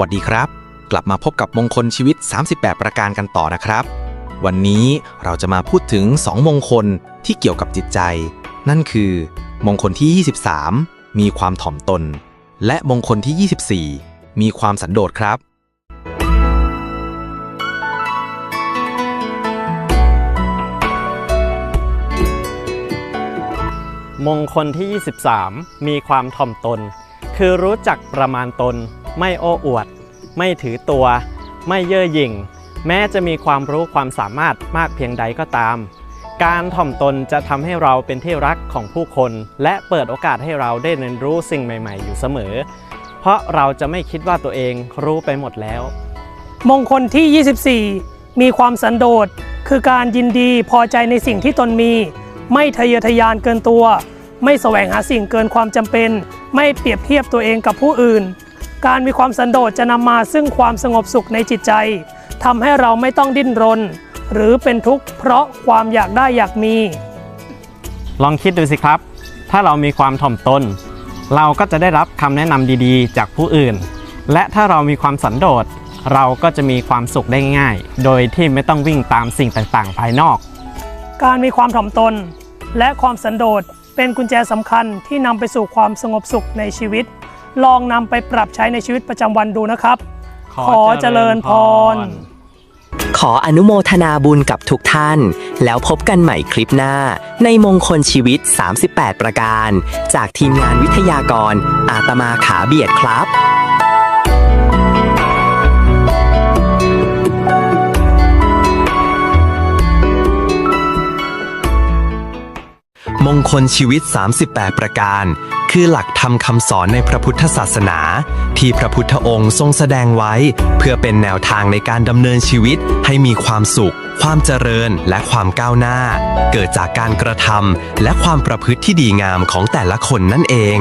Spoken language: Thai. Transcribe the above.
วัสดีครับ กลับมาพบกับมงคลชีวิต 38 ประการกันต่อนะครับ วันนี้เราจะมาพูดถึง 2 มงคลที่เกี่ยวกับจิตใจ นั่นคือ มงคลที่ 23 มีความถ่อมตน และมงคลที่ 24 มีความสันโดษครับมงคลที่ 23 มีความถ่อมตน คือรู้จักประมาณตน ไม่โอ้อวด ไม่ถือตัว ไม่เย่อหยิ่ง แม้จะมีความรู้ความสามารถมากเพียงใดก็ตาม การถ่อมตนจะทำให้เราเป็นที่รักของผู้คน และเปิดโอกาสให้เราได้เรียนรู้สิ่งใหม่ ๆ อยู่เสมอ เพราะเราจะไม่คิดว่าตัวเองรู้ไปหมดแล้ว มงคลที่ 24 มีความสันโดษคือการยินดีพอใจในสิ่งที่ตนมี ไม่ทะเยอทะยานเกินตัว ไม่แสวงหาสิ่งเกินความจำเป็น ไม่เปรียบเทียบตัวเองกับผู้อื่น การมีความสันโดษจะนำมาซึ่งความสงบสุขในจิตใจทำให้เราไม่ต้องดิ้นรน หรือเป็นทุกข์เพราะความอยากได้อยากมี ลองคิดดูสิครับ ถ้าเรามีความถ่อมตน เราก็จะได้รับคำแนะนำดีๆ จากผู้อื่น และถ้าเรามีความสันโดษเราก็จะมีความสุขได้ง่าย โดยที่ไม่ต้องวิ่งตามสิ่งต่างๆ ภายนอก การมีความถ่อมตน และความสันโดษเป็นกุญแจสำคัญที่นำไปสู่ความสงบสุขในชีวิต ลองนำไปปรับใช้ในชีวิตประจำวันดูนะครับ ขอเจริญพร ขออนุโมทนาบุญกับทุกท่าน แล้วพบกันใหม่คลิปหน้า ในมงคลชีวิต 38 ประการ จากทีมงานวิทยากร อาตมาขาเบียดครับ มงคลชีวิต 38 ประการ คือหลักธรรมคำสอนในพระพุทธศาสนา ที่พระพุทธองค์ทรงแสดงไว้ เพื่อเป็นแนวทางในการดำเนินชีวิตให้มีความสุข ความเจริญและความก้าวหน้า เกิดจากการกระทำและความประพฤติที่ดีงามของแต่ละคนนั่นเอง